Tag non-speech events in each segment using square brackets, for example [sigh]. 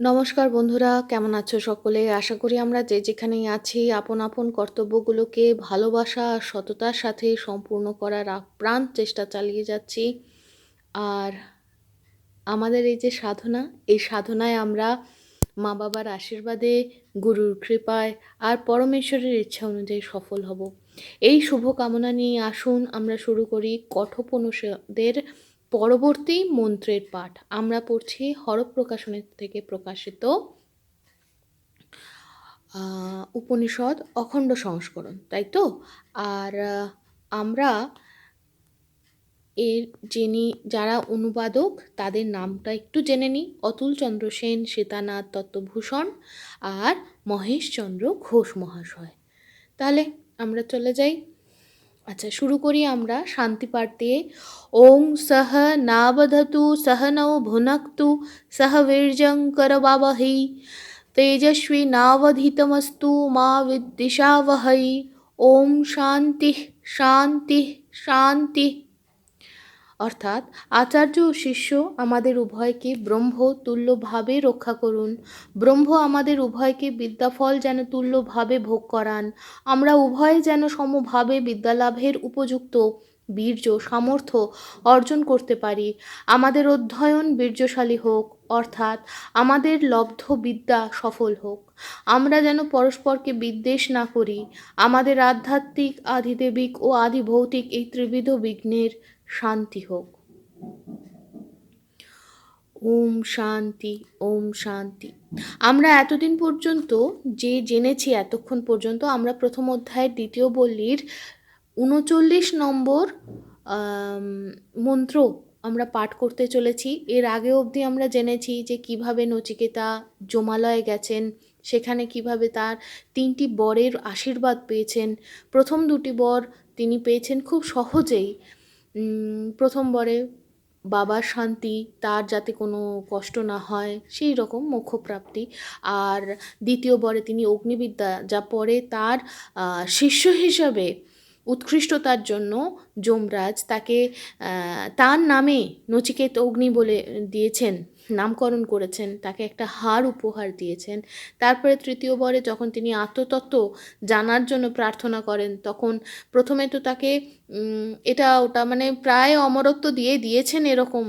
নমস্কার বন্ধুরা, কেমন আছো সকলে? আশা করি আমরা যে যেখানেই আছি, আপন আপন কর্তব্যগুলোকে ভালোবাসা আর সততার সাথে সম্পূর্ণ করার আপ্রাণ চেষ্টা চালিয়ে যাচ্ছি। আর আমাদের এই যে সাধনা, এই সাধনায় আমরা মা বাবার আশীর্বাদে, গুরুর কৃপায় আর পরমেশ্বরের ইচ্ছা অনুযায়ী সফল হব। এই শুভ কামনা নিয়ে আসুন, আমরা শুরু করি কঠোপনিষদের পরবর্তী মন্ত্রের পাঠ। আমরা পড়ছি হরফ প্রকাশনের থেকে প্রকাশিত উপনিষদ অখণ্ড সংস্করণ, তাই তো? আর আমরা এর যিনি, যারা অনুবাদক, তাদের নামটা একটু জেনে নিই। অতুল চন্দ্র সেন, সীতানাথ তত্ত্বভূষণ আর মহেশচন্দ্র ঘোষ মহাশয়। তাহলে আমরা চলে যাই আচ্ছা শুরু করি আমরা শান্তি পাঠ দিয়ে ওং সহ নাবধতু, সহ নৌ ভুনক্তু, সহ বীর্যং বাবহী। তেজস্বী নাবধিতমস্তু, মা বিদ্বিষাবহী। ওম শান্তি শান্তি শান্তি। অর্থাৎ আচার্য ও শিষ্য আমাদের উভয়কে ব্রহ্ম তুল্যভাবে রক্ষা করুন। ব্রহ্ম আমাদের উভয়কে বিদ্যাফল যেন তুল্যভাবে ভোগ করান। আমরা উভয়ে যেন সমভাবে বিদ্যালাভের উপযুক্ত বীর্য, সামর্থ্য অর্জন করতে পারি। আমাদের অধ্যয়ন বীর্যশালী হোক, অর্থাৎ আমাদের লব্ধ বিদ্যা সফল হোক। আমরা যেন পরস্পরকে বিদ্বেষ না করি। আমাদের আধ্যাত্মিক আধিদেবিক ও আদি ভৌতিক এই ত্রিবিধ বিঘ্নের শান্তি হোক। ওম শান্তি ওম শান্তি। আমরা এতদিন পর্যন্ত যে জেনেছি, এতক্ষণ পর্যন্ত আমরা প্রথম অধ্যায়ের দ্বিতীয় বল্লীর উনচল্লিশ নম্বর মন্ত্র আমরা পাঠ করতে চলেছি। এর আগে অবধি আমরা জেনেছি যে কীভাবে নচিকেতা জমালয়ে গেছেন, সেখানে কীভাবে তার তিনটি বরের আশীর্বাদ পেয়েছেন। প্রথম দুটি বর তিনি পেয়েছেন খুব সহজেই। প্রথম বরে বাবার শান্তি, তার যাতে কোনো কষ্ট না হয়, সেই রকম মোক্ষপ্রাপ্তি। আর দ্বিতীয় বরে তিনি অগ্নিবিদ্যা, যা পরে তার শিষ্য হিসাবে উৎকৃষ্টতার জন্য যমরাজ তাকে তার নামে নচিকেত অগ্নি বলে দিয়েছেন। নামকরণ করেছেন, তাকে একটা হার উপহার দিয়েছেন। তারপরে তৃতীয় বরে যখন তিনি আত্মতত্ত্ব জানার জন্য প্রার্থনা করেন, তখন প্রথমে তো তাকে এটা ওটা মানে প্রায় অমরত্ব দিয়ে দিয়েছেন এরকম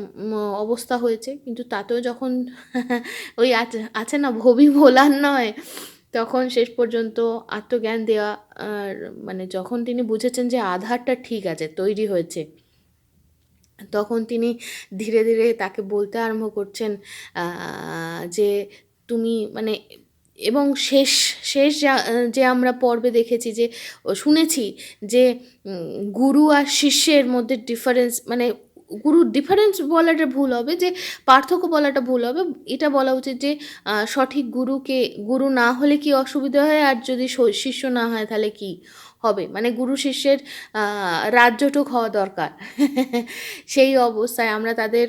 অবস্থা হয়েছে। কিন্তু তাতেও যখন [laughs] ওই আছে না, ভবি ভোলার নয়, তখন শেষ পর্যন্ত আত্মজ্ঞান দেওয়া মানে যখন তিনি বুঝেছেন যে আধারটা ঠিক আছে, তৈরি হয়েছে তখন তিনি ধীরে ধীরে তাকে বলতে আরম্ভ করছেন যে তুমি মানে এবং শেষ শেষ যে আমরা পর্বে দেখেছি যে শুনেছি যে গুরু আর শিষ্যের মধ্যে ডিফারেন্স মানে গুরুর ডিফারেন্স বলাটা ভুল হবে, যে পার্থক্য বলাটা ভুল হবে। এটা বলা উচিত যে সঠিক গুরুকে, গুরু না হলে কি অসুবিধা হয়? আর যদি শিষ্য না হয় তাহলে কি? হবে। মানে গুরু শিষ্যের রাজ্যটুক হওয়া দরকার। সেই অবস্থায় আমরা তাদের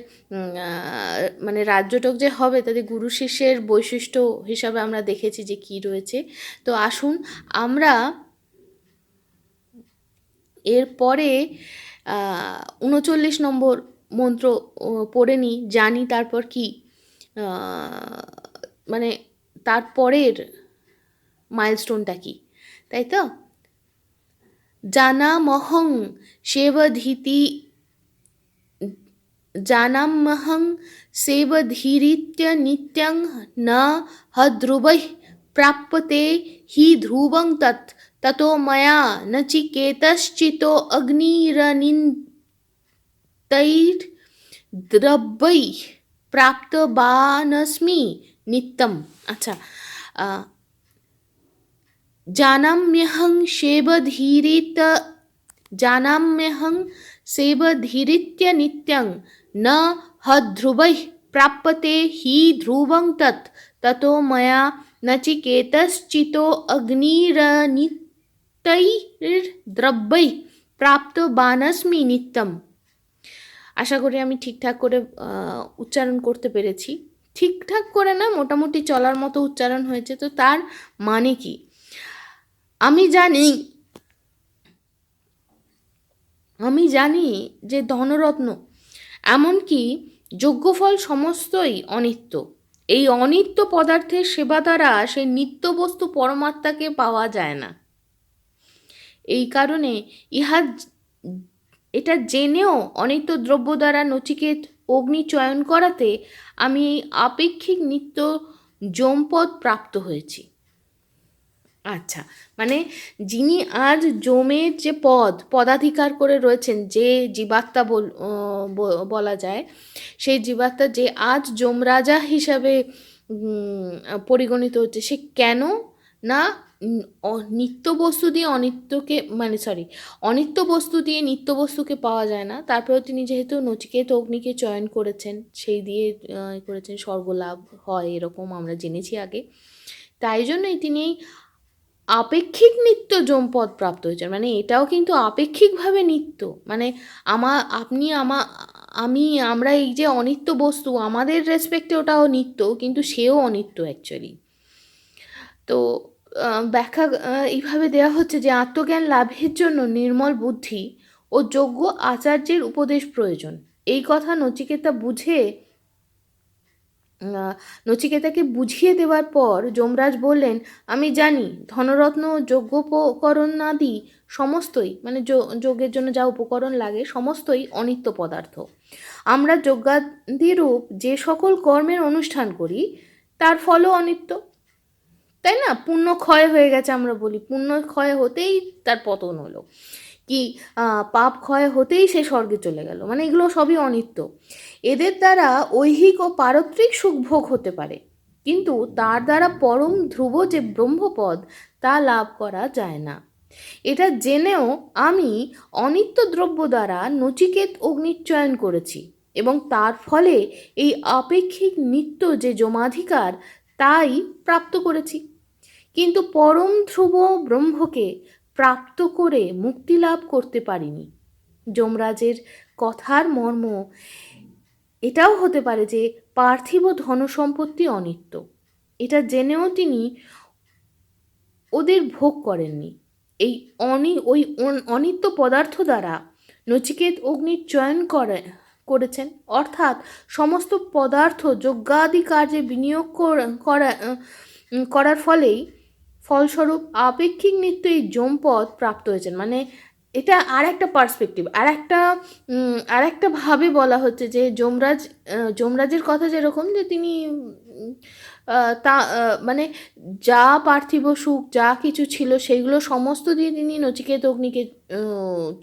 মানে রাজ্যটক যে হবে তাদের গুরু শিষ্যের বৈশিষ্ট্য হিসাবে আমরা দেখেছি যে কি রয়েছে। তো আসুন আমরা এরপরে উনচল্লিশ নম্বর মন্ত্র পড়ে নিই, জানি তারপর কি। মানে তারপরের মাইলস্টোনটা কি, তাই তো? জানামহং সেবধীতি জানামহং সেবধীরিত্য নিত্যং ন হধ্রুবৈः প্রাপ্যতে হি ধ্রুবং তৎ ততো ময়া নচিকেতশ্চিতো অগ্নিরনিন্তৈর্দ্রব্যৈः প্রাপ্তবানস্মি নিত্যম আচ্ছা আহ, জানাম্যহং সেবধীরিত জানাম্যহং সেবধীরিত্য নিত্যং ন হধ্রুবৈः প্রাপ্যতে হি ধ্রুবং তৎ ততো ময়া নচিকেতশ্চিতো অগ্নিরনিতৈর্দ্রব্যৈः প্রাপ্তবানস্মি নিত্যম আশা করি আমি ঠিকঠাক করে উচ্চারণ করতে পেরেছি ঠিকঠাক করে না মোটামুটি চলার মতো উচ্চারণ হয়েছে তো তার মানে কি আমি জানি আমি জানি যে ধনরত্ন, এমনকি যোগ্যফল সমস্তই অনিত্য। এই অনিত্য পদার্থের সেবা দ্বারা সেই নিত্য বস্তু পরমাত্মাকে পাওয়া যায় না। এই কারণে ইহা এটা জেনেও অনিত্য দ্রব্য দ্বারা নচিকেত অগ্নি চয়ন করাতে আমি এই আপেক্ষিক নিত্য যমপদ প্রাপ্ত হয়েছি। আচ্ছা মানে যিনি আজ যমের যে পদ, পদাধিকার করে রয়েছেন, যে জীবাত্মা বল যায়, সেই জীবাত্মা যে আজ যমরাজা হিসাবে পরিগণিত হচ্ছে, সে কেন না নিত্য বস্তু দিয়ে অনিত্যকে মানে সরি অনিত্য বস্তু দিয়ে নিত্য বস্তুকে পাওয়া যায় না, তারপরেও তিনি যেহেতু নচিকেত অগ্নিকে চয়ন করেছেন, সেই দিয়ে করেছেন স্বর্গলাভ হয়, এরকম আমরা জেনেছি আগে, তাই জন্যই তিনি আপেক্ষিক নিত্য যমপদ প্রাপ্ত হয়েছেন মানে এটাও কিন্তু আপেক্ষিকভাবে নিত্য। মানে আমা, আপনি আমা, আমি, আমরা এই যে অনিত্য বস্তু, আমাদের রেসপেক্টে ওটাও নিত্য, কিন্তু সেও অনিত্য অ্যাকচুয়ালি তো ব্যাখ্যা এইভাবে দেওয়া হচ্ছে যে আত্মজ্ঞান লাভের জন্য নির্মল বুদ্ধি ও যোগ্য আচার্যের উপদেশ প্রয়োজন। এই কথা নচিকেতা বুঝে নচিকেতাকে বুঝিয়ে দেওয়ার পর যমরাজ বললেন, আমি জানি, ধনরত্ন, যজ্ঞোপকরণ আদি সমস্তই মানে যো- যজ্ঞের জন্য যা উপকরণ লাগে, সমস্তই অনিত্য পদার্থ। আমরা যজ্ঞাদিরূপ যে সকল কর্মের অনুষ্ঠান করি, তার ফলও অনিত্য। তাই না? পুণ্য ক্ষয় হয়ে গেছে আমরা বলি। পুণ্য ক্ষয় হতেই তার পতন হলো। কি পাপ ক্ষয় হতেই সে স্বর্গে চলে গেল। মানে এগুলো সবই অনিত্য। এদের দ্বারা ঐহিক ও পারত্রিক সুখ ভোগ হতে পারে। কিন্তু তার দ্বারা পরম ধ্রুব যে ব্রহ্মপদ, তা লাভ করা যায় না। এটা জেনেও আমি অনিত্য দ্রব্য দ্বারা নচিকেত অগ্নিচয়ন করেছি এবং তার ফলে এই আপেক্ষিক নিত্য যে জমাধিকার, তাই প্রাপ্ত করেছি। কিন্তু পরম ধ্রুব ব্রহ্মকে প্রাপ্ত করে মুক্তি লাভ করতে পারিনি। যমরাজের কথার মর্ম এটাও হতে পারে যে পার্থিব ধনসম্পত্তি অনিত্য। এটা জেনেও তিনি ওদের ভোগ করেননি। এই অনি, ওই অন- অনিত্য পদার্থ দ্বারা নচিকেত অগ্নির চয়ন করে, করেছেন। অর্থাৎ সমস্ত পদার্থ যজ্ঞাদি কার্যে বিনিয়োগ করা করার ফলেই ফলস্বরূপ আপেক্ষিক নিত্য এই যমপদ প্রাপ্ত হয়েছেন। মানে এটা আর একটা পার্সপেক্টিভ আর একটা আর একটা ভাবে বলা হচ্ছে যে যমরাজ যমরাজের কথা যেরকম যে তিনি তা মানে যা পার্থিব সুখ, যা কিছু ছিল সেইগুলো সমস্ত দিয়ে তিনি নচিকেত অগ্নিকে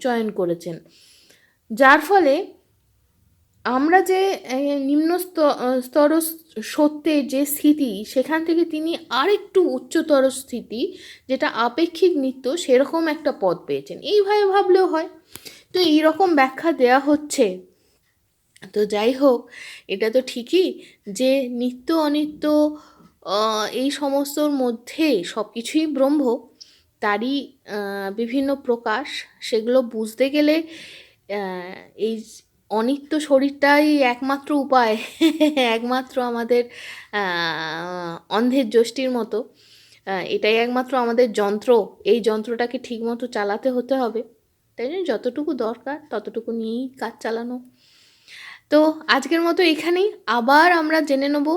চয়ন করেছেন। যার ফলে আমরা যে নিম্ন স্ত- স্তর সত্যের যে স্থিতি, সেখান থেকে তিনি আরেকটু উচ্চতর স্থিতি, যেটা আপেক্ষিক নিত্য, সেরকম একটা পদ পেয়েছেন। এইভাবে ভাবলেও হয়। তো এইরকম ব্যাখ্যা দেয়া হচ্ছে। তো যাই হোক, এটা তো ঠিকই যে নিত্য, অনিত্য এই সমস্তর মধ্যে সব কিছুই ব্রহ্ম, তারই বিভিন্ন প্রকাশ, সেগুলো বুঝতে গেলে এই অনিত্য শরীরটাই একমাত্র উপায়, একমাত্র আমাদের অন্ধের যষ্টির মতো। এটাই একমাত্র আমাদের যন্ত্র। এই যন্ত্রটাকে ঠিকমতো চালাতে হতে হবে। তাই জন্য যতটুকু দরকার ততটুকু নিয়েই কাজ চালানো। তো আজকের মতো এখানেই। আবার আমরা জেনে নেব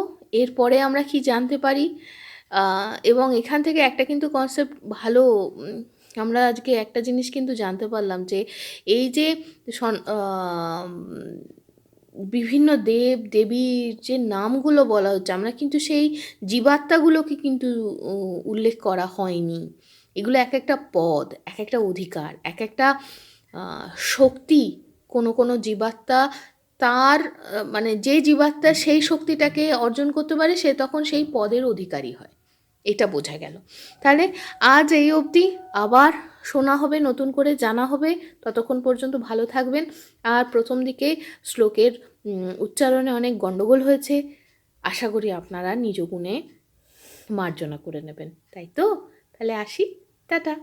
এরপরে আমরা কি জানতে পারি। এবং এখান থেকে একটা কিন্তু কনসেপ্ট ভালো আমরা আজকে একটা জিনিস কিন্তু জানতে পারলাম যে এই যে বিভিন্ন দেব দেবীর যে নামগুলো বলা হচ্ছে, আমরা কিন্তু সেই জীবাত্মাগুলোকে কিন্তু উল্লেখ করা হয়নি। এগুলো এক একটা পদ, এক একটা অধিকার, এক একটা শক্তি, কোনো কোনো জীবাত্মা তার মানে যে জীবাত্মা সেই শক্তিটাকে অর্জন করতে পারে, সে তখন সেই পদের অধিকারী হয়। এটা বোঝা গেল। তাহলে আজ এই অবধি আবার শোনা হবে, নতুন করে জানা হবে। ততক্ষণ পর্যন্ত ভালো থাকবেন। আর প্রথম দিকে শ্লোকের উচ্চারণে অনেক গণ্ডগোল হয়েছে। আশা করি আপনারা নিজ গুণে মার্জনা করে নেবেন। তাই তো? তাহলে আসি। টাটা।